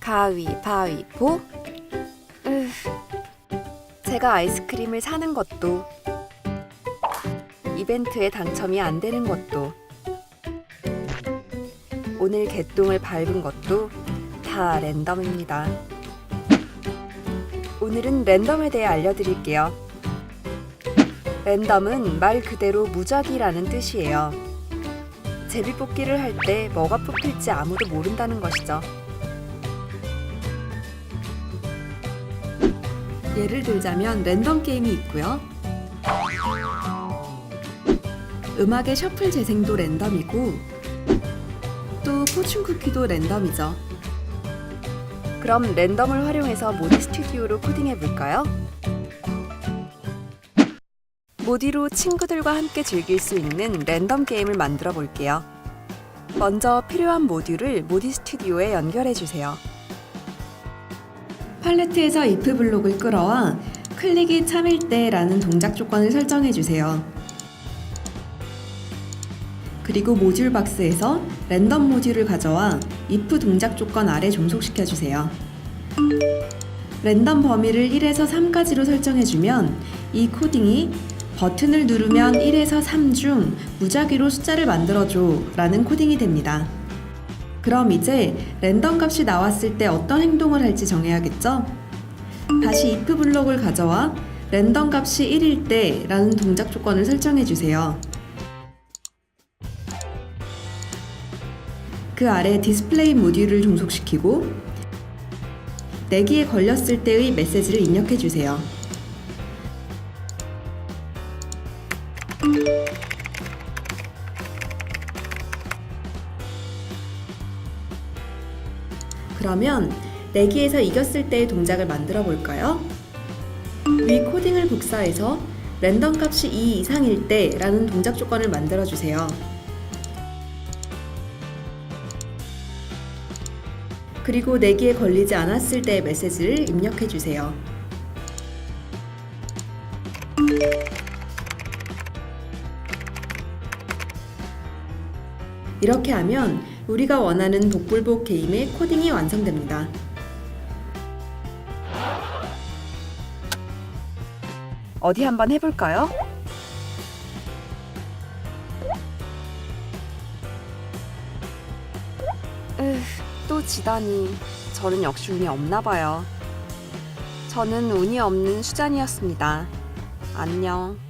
가위바위보. 으, 제가 아이스크림을 사는 것도 이벤트에 당첨이 안 되는 것도 오늘 개똥을 밟은 것도 다 랜덤입니다. 오늘은 랜덤에 대해 알려드릴게요. 랜덤은 말 그대로 무작위라는 뜻이에요. 제비뽑기를 할 때 뭐가 뽑힐지 아무도 모른다는 것이죠. 예를 들자면 랜덤 게임이 있고요. 음악의 셔플 재생도 랜덤이고 또 포춘 쿠키도 랜덤이죠. 그럼 랜덤을 활용해서 모디 스튜디오로 코딩해 볼까요? 모디로 친구들과 함께 즐길 수 있는 랜덤 게임을 만들어 볼게요. 먼저 필요한 모듈을 모디 스튜디오에 연결해 주세요. 팔레트에서 if 블록을 끌어와 클릭이 참일 때라는 동작 조건을 설정해 주세요. 그리고 모듈 박스에서 랜덤 모듈을 가져와 if 동작 조건 아래 종속시켜 주세요. 랜덤 범위를 1에서 3까지로 설정해 주면 이 코딩이 버튼을 누르면 1에서 3 중 무작위로 숫자를 만들어줘 라는 코딩이 됩니다. 그럼 이제 랜덤 값이 나왔을 때 어떤 행동을 할지 정해야겠죠? 다시 if 블록을 가져와 랜덤 값이 1일 때 라는 동작 조건을 설정해 주세요. 그 아래 디스플레이 모듈을 종속시키고 내기에 걸렸을 때의 메시지를 입력해 주세요. 그러면 내기에서 이겼을 때의 동작을 만들어 볼까요? 위 코딩을 복사해서 랜덤 값이 2 이상일 때 라는 동작 조건을 만들어 주세요. 그리고 내기에 걸리지 않았을 때의 메시지를 입력해 주세요. 이렇게 하면 우리가 원하는 복불복 게임의 코딩이 완성됩니다. 어디 한번 해볼까요? 으, 또 지다니. 저는 역시 운이 없나 봐요. 저는 운이 없는 수잔이었습니다. 안녕.